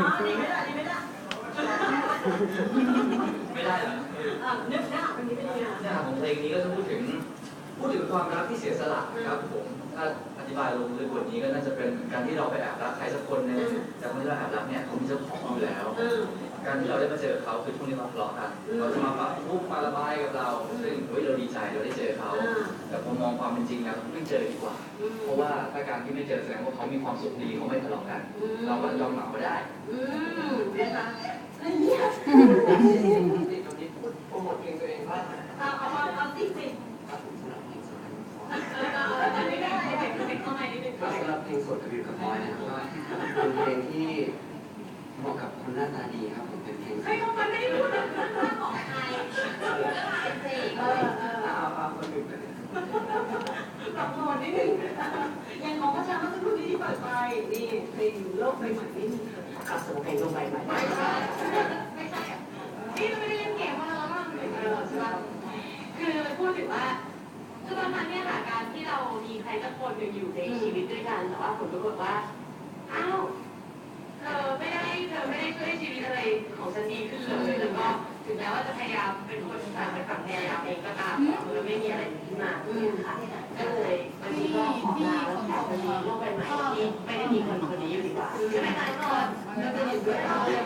อ๋อนี่ไม่ได้นี่ไม่ได้ไม่ได้เหรออะนึกหน้าคนนี้เป็นยังไงเนื้อหาของเพลงนี้ก็จะพูดถึงพูดถึงความรักที่เสียสละครับผมถ้าอธิบายลงลึกกว่านี้ก็น่าจะเป็นการที่เราไปแอบรักใครสักคนหนึงแต่คนที่เราแอบรักเนี่ยเขามีเจ้าของอยู่แล้วอืม การที่เราได้มาเจอเขาคือช่วงที่เราทะเลาะกันเขาจะมาปรับทุกข์มาระบายกับเรา ซึ่งเฮ้ยเราดีใจเราได้เจอเขา แต่พอมองความเป็นจริงแล้วไม่เจอดีกว่าอืมเพราะว่าถ้าการที่ไม่เจอแสดงว่าเขามีความสุขดีเขาไม่ทะเลาะกัน เราก็ยอมเหมาก็ได้อืมนะคะไอ้เนี่ยตรงนี้พูดโปรโมทเพลงตัวเองบ้างนะเอาเอาเอาเอาสิสิครับผมสำหรับเพลงสดเออเออเออไม่ได้ไม่ได้ไม่เข้ามานิดนึงก็สำหรับเพลงสดกับวิวกับพลอยนะครับก็เป็นเพลงที่ เหมาะกับคนหน้าตาดีครับผมเป็นเพลงเฮ้ยเขาไม่ได้พูดเรื่องของใครเออเออเอาเอาคนอื่นไปเลยปรับโหมดนิดนึงยังของพระชาเมื่อสักครู่นี้ที่เปิดไปนี่เพลงโลกใบใหม่ไม่มีเธอครับสมมติเพลงลงไปใหม่ไม่ใช่ไม่ใช่อะนี่เราไม่ได้เล่นเกมว่าเราบ้างเลยเออใช่ป่ะคือพูดถึงว่าคือบางครั้งเนี่ยค่ะการที่เรามีใครสักคนหนึ่งอยู่ในชีวิตด้วยกันแต่ว่าผลปรากฏว่าอ้าวเธอไม่ได้เธ อไม่ได้ช่วยชีวิตอะไรของฉันดีขึ้นเลยแล้วก็ถึงแม้ว่าจะพยายามเป็นคนต่างไปฝั่งพยายามเองก็ตามแต่มันไม่มีอะไรขึ้นมาอืมค่ะก็เลยวันนี้ก็ขอลาแล้วขอไปมีโลกใบใหม่ที่ไม่ได้มีคนคนนี้อยู่ดีกว่าใช่ไหมคะทุกคนแล้วจะอยู่ด้วยเราเลย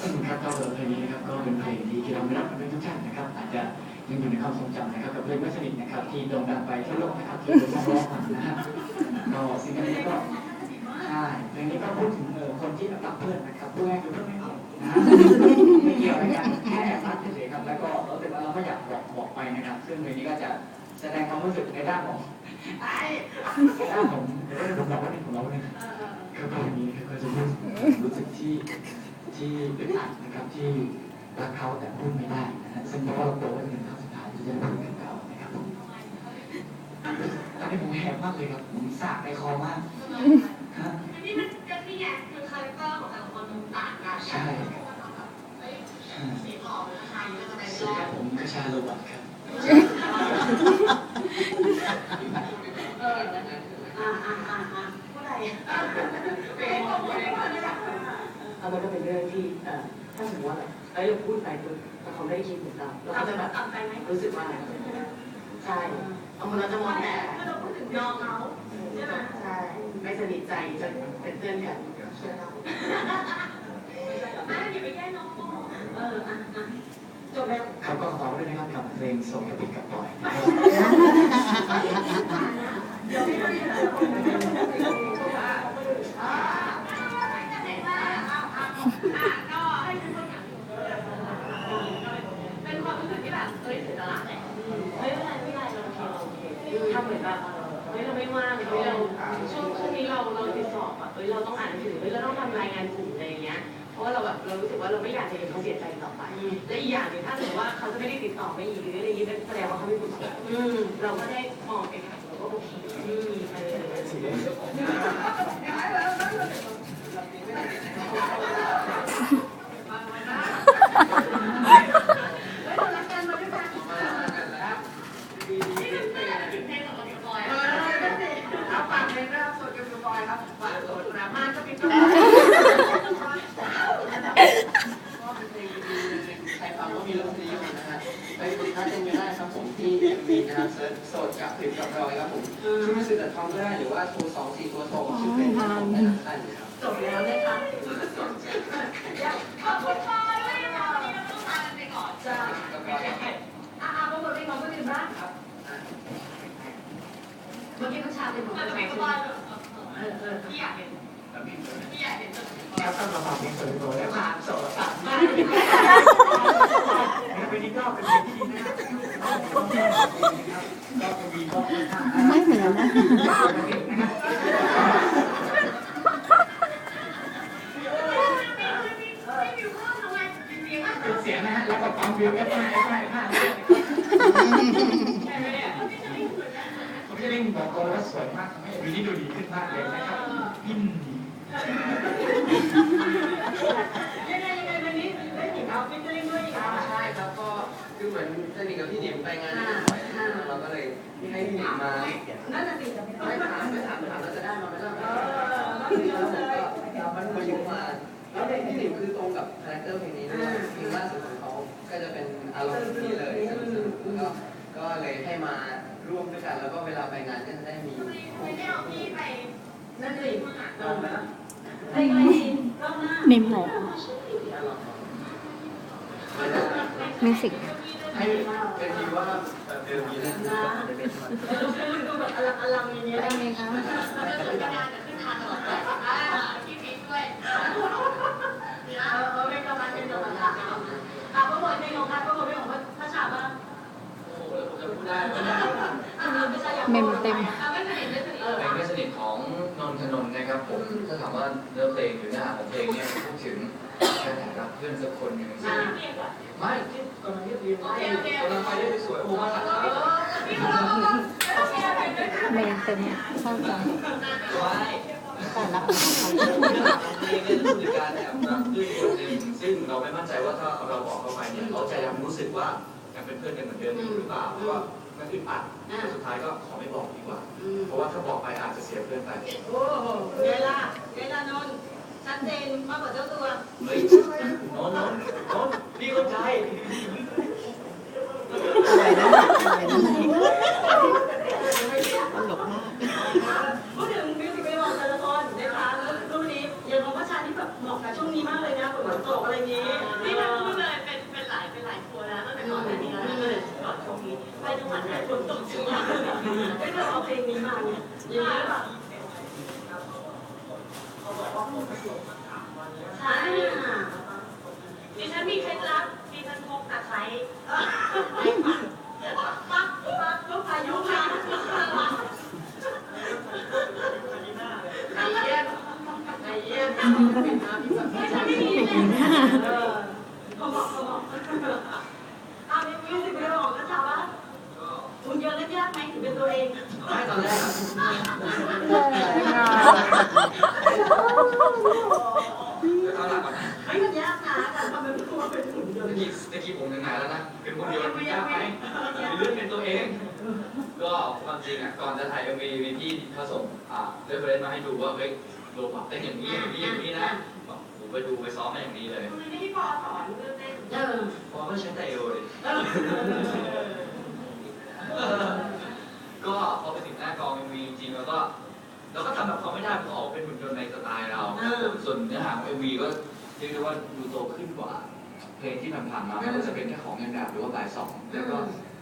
สนุกครับก็เพลงนี้นะครับก็เป็นเพลงที่คิดเรา ไม่รับกันทุกท่านนะครับ อาจจะยังอยู่ในความทรงจำนะครับกับเพลงไม่สนิทนะครับ ที่โด่งดังไปทั่วโลกนะครับที่เป็นนักร้องมานะฮะก็สิ่งนี้ก็ใช่เพลงนี้ก็พูดถึงเออคนที่รักเพื่อนนะครับพูดง่ายคือเพื่อนไม่เกี่ยวนะฮะไม่เกี่ยวอะไรกันแค่แอบรักเฉยๆครับ แล้วก็เราแต่ว่าเราก็อยากบอกบอกไปนะครับ ซึ่งเพลงนี้ก็จะแสดงความรู้สึกในด้านของไอ้ด้านของในด้านของเราเนี่ยของเราเนี่ยก็เพลงนี้ก็จะรู้รู้สึกที่ที่อึดอัดนะครับที่ รักเขาแต่พูดไม่ได้นะฮะซึ่งเพราะว่าเราโตเป็นครั้งสุดท้ายที่จะได้พูดกับเขานะครับผมตอนนี้ผมแหบมากเลยครับผมสากในคอมากฮะนี่มันก็นี่ไงคือคาแรคเตอร์ของแต่ละคนมันต่างกันใช่ใช่สีหอมนะคะชายก็จะเป็นสวัสดีครับผมกระชาโรบัตครับเอออ่าอ่าอ่าอ่าผู้ใดเป็นของคนนี้คนนี้แล้วมันก็เป็นเรื่องที่เอ่อถ้าสมมติว่า แบบเอ้ยเราพูดไปปุ๊บแต่เขาไม่ได้คิดเหมือนเราเราก็จะแบบเอาไปไหมรู้สึกว่าใช่เอาคนเราจะมองแต่ถ้าเราพูดถึงน้องเขาใช่ไหมใช่ไม่สนิทใจจะเป็นเพื่อนกันเชื่อเราอะอย่าไปแย่น้องเอออะอะจบแล้วครับก็ขอด้วยนะครับกับเพลงโซนกับปิดกับปล่อยนะครับเดี๋ยวพี่คนนี้ เฮ้ยเราต้องอ่านหนังสือเฮ้ยเราต้องทำรายงานกลุ่มอะไรอย่างเงี้ย เพราะว่าเราแบบเรารู้สึกว่าเราไม่อยากจะเห็นเขาเสียใจต่อไป และอีกอย่างหนึ่งถ้าสมมติว่าเขาจะไม่ได้ติดต่อไม่อีกหรืออะไรอย่างนี้แสดงว่าเขาไม่ถูกต้องอืมเราก็ได้มองเป็นแบบเราก็โอเคอืมเออสีแดงเฮ้ยเรารักกันมาด้วยกันนี่คือเพลงเพลงของเราบอย เอาฝากเพลงนะครับสดกับพลอยครับฝากสดนะ มาก็เป็นตัว ก็เป็นเพลงดีๆใครฟังก็มีรสนิยมนะฮะ ไปติดตามกันได้ครับผมที่มีนะครับเซิร์ชโสดกับผลิตกับรอยครับผมช่วยมาสื่อแต่ทอมก็ได้หรือว่าโทรสองสี่ตัวโทรชื่อเพลงของผมได้ได้เลยครับจบแล้วนะคะขอบคุณค่ะด้วยนะคะวันนี้เราต้องลากันไปก่อนจ้าอ่าโปรโมทเพลงของคนอื่นบ้างครับเมื่อกี้ต้องชาเป็นของคนอื่นเออเออพี่อยากเห็นพี่อยากเห็นครับก็มาฝากเพลงโซนตัวแล้วมาโซน สามเป็นอีกรอบเป็นเพลงที่ดีนะครับก็มีก็ไม่เหมือนนะเป็นเสียงนะฮะแล้วก็ฟังวิวเอฟห้าเอฟห้าเอฟห้าผมจะเล่นบอกว่าสวยมากทำให้วินี่ดูดีขึ้นมากเลยนะครับพิน ไปงานนี้บ่อยเราก็เลยให้พี่หนิงมาน่าน่ะสิจะไม่ต้องไม่ถามไม่ถามถามแล้วจะได้มาไหมล่ะแล้วผมก็เอามันระยุกต์มาแล้วเพลงพี่หนิงคือตรงกับคาแรคเตอร์เพลงนี้ด้วยเพลงล่าสุดของเขาก็จะเป็นอารมณ์นี้เลยสนุกๆก็ก็เลยให้มาร่วมด้วยกันแล้วก็เวลาไปงานก็จะได้มีไมได้เอาพี่ไปนั่นสิลอมนะไปไกลรอบหน้าเมมโม ม่ใช่อย่างเมมเต็ม ของนนทนนท์นะครับผมถ้าถามว่าเนื้อเพลงหรือเนื้อหาของเพลงเนี่ยพูดถึงการแอบรักเพื่อนสักคนหนึ่งซึ่งไม่ที่กำลังเรียบเรียงกำลังไปได้สวยโอ้มาหลักฐานพี่เขาบอกว่าไม่ต้องแชร์ไปด้วยเมมเต็มเท่ากันไม่แต่ละของเขาเนื้อหาของเพลงเนี่ยพูดถึงการแอบรักเพื่อนคนหนึ่งซึ่งเราไม่มั่นใจว่าถ้าเราบอกเขาไปเนี่ยเขาจะยังรู้สึกว่ายังเป็นเพื่อนกันเหมือนเดิมอยู่หรือเปล่าหรือว่า มันอึดอัดสุดท้ายก็ขอไม่บอกดีกว่าเพราะว่าถ้าบอกไปอาจจะเสียเพื่อนไปโอ้โหเวลาเวลานนท์ชัดเจนมากกว่าเจ้าตัว เฮ้ยน้องน้องน้องพี่เข้าใจอะไรนะอะไรนะตลกมาก พูดถึงมิวสิกวิดีโอแต่ละคนนะคะแล้วรูปนี้อย่างของพระชาที่แบบเหมาะกับช่วงนี้มากเลยนะฝนตกอะไรอย่างนี้นี่ หวัดไหนฝนตกจริงมากไม่ได้เอาเพลงนี้มาเนี่ยอย่างนี้แบบใช่ดิฉันมีเคล็ดลับดิฉันพกตะไคร้ปั๊บปั๊บปั๊บก็พายุมาไอเยี่ยมไอเยี่ยมเป็นน้ำที่แบบไม่ใช่ไม่มีเลย เออเขาบอกเขาบอกอะมิวสิกวิดีโอของพระชาว่าคุณเยอะและยากไหมถึงเป็นตัวเอง ไม่ตอนแรกครับ เอาหลักก่อนนะ ไม่มันยากนะการทำเป็นตัวเป็นหุ่นยน เมื่อ ต์ กี้เมื่อกี้ผมถึงไหนแล้วนะ เป็นคนเดียวมันยากไหมมีเรื่องเป็นตัวเอง ก็ความจริงอะ ก่อนจะถ่ายเอ็มวีมีพี่เขาส่งอ่าเรฟเฟรนซ์มาให้ดูว่าเฮ้ยโลปรับเต้นอย่างนี้อย่างนี้อย่างนี้นะบอกผมไปดูไปซ้อมมาอย่างนี้เลยทำไมไม่ให้พอสอนเรื่องเต้นเออพอก็ใช้ไตโอเลยก็พอไปถึงหน้ากองเอ็มวีจริงๆแล้วก็เราก็ทำแบบเขาไม่ได้เพราะออกเป็นหุ่นยนต์ในสไตล์เราครับผมส่วนเนื้อหาของเอ็มวีก็เรียกได้ว่าดูโตขึ้นกว่า เพลงที่ผ่านๆมาไม่ว่าจะเป็นแค่ของเงินดาบหรือว่าบ่ายสองแล้วก็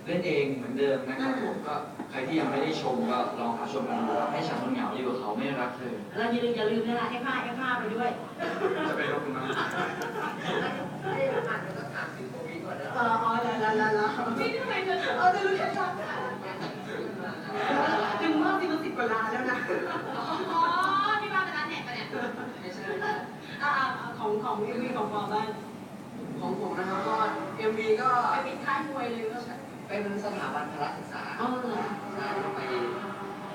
เล่นเองเหมือนเดิมนะครับผมก็ใครที่ยังไม่ได้ชมก็ลองหาชมกันดูครับให้ฉันมันเหงาดีกว่าเขาไม่รักเธอแล้วอย่าลืมอย่าลืมนะคะให้ผ้าให้ผ้าไปด้วยจะเป็นรบคุณมากเอออ๋อละละละละพี่ทำไมเธอเออจะรู้แค่ชอบถึงว่าสิบสิบกว่าล้านแล้วนะอ๋อที่บ้านเป็นร้านเน็ตปะเนี่ยไม่ใช่อ่าของของเอ็มวีของปอบ้านของผมนะครับก็ MV ก็ไปปิดท้ายมวยเลยก็ เป็นสถาบันพละศึกษาอ๋อใช่ไป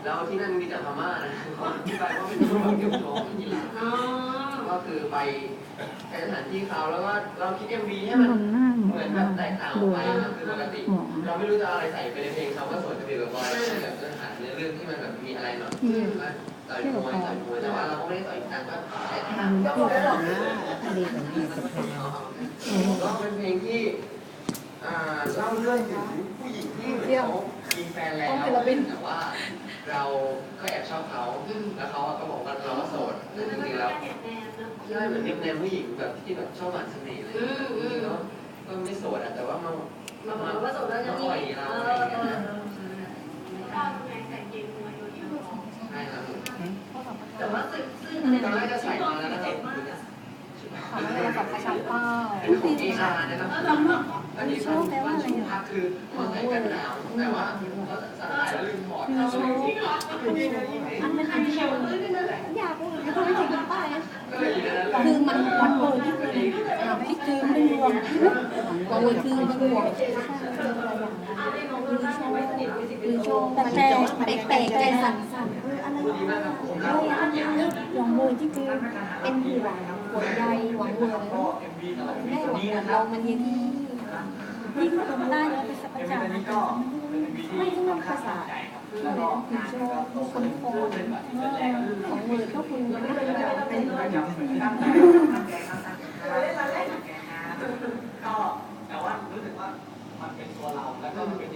แล้วที่นั่นมีแต่พม่านะขออธิบายว่าเป็นคนเก็บของที่หลังอ๋อก็คือไปไปสถานที่เขาแล้วก็เราคิด MV ให้มันมันหน้าเหเหมืมืออนนแบบแตกต่างออกไปนะคือปกติหมอเราไม่รู้จะเอาอะไรใส่ไปในเพลงเขาก็สวยกระเบียดกระบอยแบบเนื้อหาเนื้อเรื่องที่มันแบบมีอะไรหน่อยว่าต่อยมวยต่อยมวยแต่ว่าเราก็ไม่ได้ต่อยกันก็ใช้มันพูดได้หรอกนะดีกว่านี้ก็เป็นเพลงที่อ่า เล่าเรื่องถึงผู้หญิงที่เหมือนเขามีแฟนแล้วแต่ว่า เราก็แอบชอบเขาแล้วเขาก็บอกว่าเราก็โสดแต่จริงๆแล้วใช่เหมือนนิกเนมผู้หญิงแบบที่แบบชอบหวานเสน่ห์อะไรอย่างเงี้ยก็ก็ไม่โสดอะแต่ว่ามามาบอกว่าสดแล้วจะมามีอ่อยเราอะไรอย่างเงี้ยก็ทำไมใส่เกงมาโยนที่หัวใช่ครับแต่ว่าซึ่งซึ่งตอนแรกจะใส่มาแล้วนะครับขอไม่ได้กับประชาเป้าเป็นของเอชานะครับ อันนี้ชอบแปลว่าอะไรพักคือมันใส่กันหนาวแต่ว่าเขาใส่แล้วลืมถอดเขาลยจริงเหรออันเป็นอันที่เราอยากรู้ไม่ค่อยถึงไปก็เลยอยู่ในนั้นคือมันมันเบอร์ที่คือที่คือไม่รวมวางมือคือมันรวมอะไรองคุณบ้างไม่สนิทไม่สิบคือโชว์แต่แต่แปลกใจสั่นสั่นเอะไรดีมากครับผมเอออันนี้วางมือที่คือเป็นห่วหัวใจหวังเวอร์แม่หวังเรามันยังที่ ที่งหน้านี้เป็นสัพจานะก็ไม่ใช่ภาษาที่เราคือโชว์สมโพลของมือก็คุณมันก็เป็นแบบเป็นก็แต่ว่ารู้สึกว่ามันเป็นตัวเราแล้วก็เป็น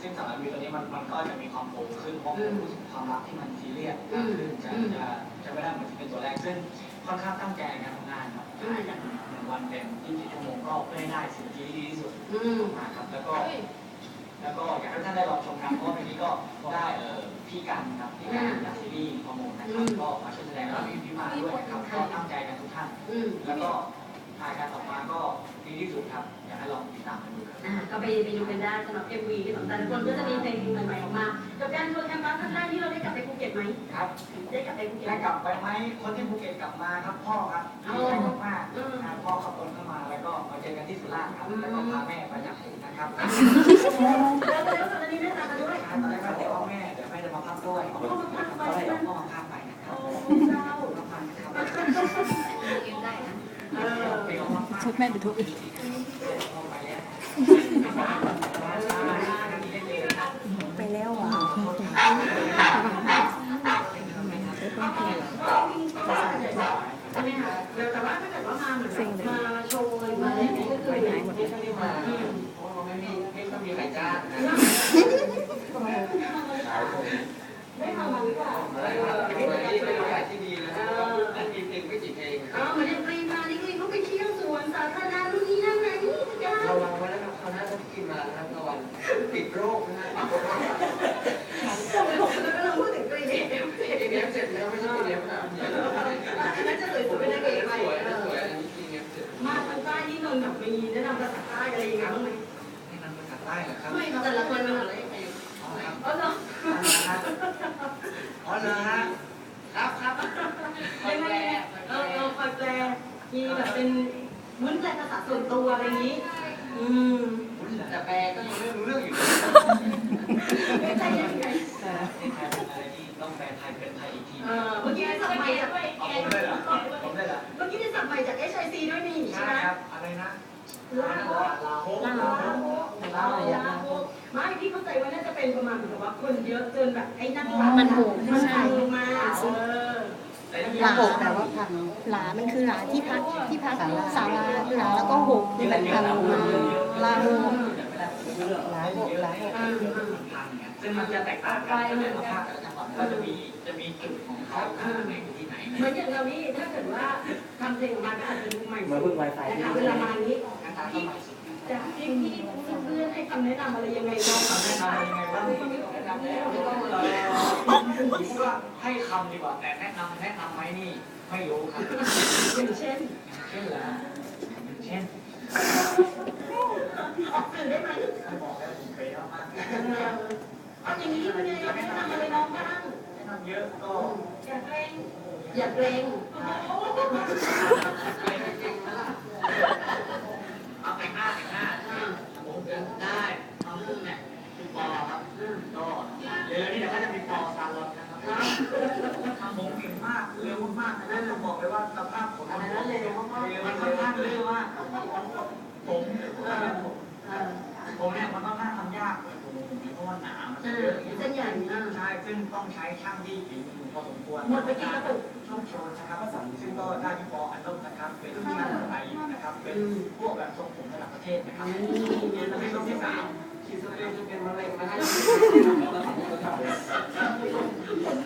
ซึ่งสารวิวตัวนี้มันมันก็จะมีความโง่ขึ้นเพราะมันพูดถึงความรักที่มันซีเรียสมากขึ้นจะจะจะไม่ได้เหมือนที่เป็นตัวแรกซึ่งค่อนข้างตั้งใจใการทำงานครับถ่ายกันหนึ่งวันเต็ม24ชั่วโมงก็เพื่อให้ได้สิ่งที่ดีที่สุดมาครับแล้วก็ แล้วก็อยากให้ท่านได้ลองชมครับเพราะวันนี้ก็ได้เออพี่กันครับพี่กันจากซีรีส์ฮอร์โมนนะครับก็มาช่วยแสดงแล้วก็มีพี่มาด้วยครับก็ตั้งใจกันทุกท่านแล้วก็ถ่ายการต่อมาก็ดีที่สุดครับ อยากให้ลองติดตามกันดู ครับอ่าก็ไปไปดูกันได้สำหรับ MV ที่สำคัญทุกคนก็จะมีเพลงใหม่ๆออกมากับการทัวร์แคมปัสครั้งแรกที่เราได้กลับไปภูเก็ตไหมครับ ได้กลับไปภูเก็ตได้กลับไปไหมคนที่ภูเก็ตกลับมาครับพ่อครับดีใจมากอืมๆนะพ่อขับรถเข้ามาแล้วก็มาเจอกันที่สุราษฎร์ครับแล้วก็พาแม่ไปจากผมนะครับแล้วแล้วตอนนี้ได้ตามมาด้วยตอนแรกก็บอกว่าแม่เดี๋ยวแม่จะมาพักด้วยก็เลยเอาพ่อมาพักไปนะครับโอ้เจ้ามาพักนะครับเออไปเอามาพักชุดแม่ดูทุกพ่อไได้ท มีแบบเป็นวุ้นแปลภาษาส่วนตัวอะไรอย่างนี้ อืมแต่แปลก็ยังไม่รู้เรื่องอยู่ไม่ใช่ยังไงเป็นอะไรที่ต้องแปลไทยเป็นไทยอีกทีเออเมื่อกี้ได้สับใหม่จากเอาผมได้เหรอผมได้เหรอเมื่อกี้ได้สับใหม่จาก HIC ด้วยนี่ใช่ไหมครับอะไรนะลาโบลาโฮลาโบลาโบลาโบไม่พี่เข้าใจว่าน่าจะเป็นประมาณเหมือนกับว่าคนเยอะจนแบบไอ้นั่นมันโหมันพังมาเออ หลาแต่ว่าพังหลามันคือหลาที่พักที่พักศาลาหลาแล้วก็หกที่มันพังลงมาลาโหกหลายหกหลายหกพันเนี่ยซึ่งมันจะแตกต่างกันในภาคแต่ละจังหวัดก็จะมีจะมีจุดของเขาในที่ไหนเหมือนอย่างเรานี่ถ้าเกิดว่าทำเพลงออกมาก็อาจจะดูใหม่สุดนะคะเวลามานี้นะครับก็หมายสุดจะพี่พี่เพื่อนให้คำแนะนำอะไรยังไงบ้างคำแนะนำยังไงบ้าง ไม่ต้องแนะนำแล้วไม่ต้องเลยผมว่าให้คำดีกว่า แต่แนะนำแนะนำไหมนี่ ไม่รู้ครับอย่างเช่นเช่นอะไรเช่นออกสื่อได้ไหมบอกแล้วผมเคยมากเอาอย่างนี้เป็นไงแนะนำอะไรน้องบ้างแนะนำเยอะก็อย่าเกรงอย่าเกรงเอาแต่งหน้าแต่งหน้าผมได้น้องพึ่งเนี่ยคือปอครับก็เร็วๆนี้เดี๋ยวก็จะมีปอซาลอนนะครับทำผมเก่งมาก เร็วมากๆนะผมบอกเลยว่าสภาพผมมันเร็วมากๆมันค่อนข้างเร็วมากผมเออผมเนี่ยมันค่อนข้างทำยากเพราะว่าหนามันเอเยออะเส้นใหญ่อะใช่ซึ่งต้องใช้ช่างที่ฝีมือพอสมควรหมดไปกี่กระปุกช่องโชว์นะครับซึ่งก็ได้ที่ปออันนมนะครับ เป็นที่มาของไทยนะครับ เป็นพวกแบบทรงผมระดับประเทศนะครับนี่เนี่ยเราแล้วไม่เป็นต้ช่อองงที่ที่สาสามม คิดว่าจะเป็นมะเร็งนะฮะ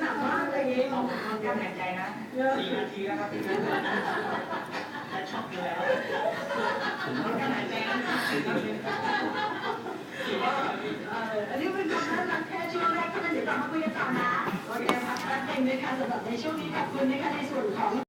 หนักมากเลยนี่เอาผมต้องการหายใจนะสี่นาทีแล้วครับจะช็อกอยู่แล้วต้องการหายใจนะสี่นาทีอันนี้เป็นความน่ารักแค่ช่วงแรกเท่านั้นเดี๋ยวกลับมาคุยกันต่อนะ โอเคครับแป๊บนึงนะคะสำหรับในช่วงนี้ขอบคุณนะคะในส่วนของ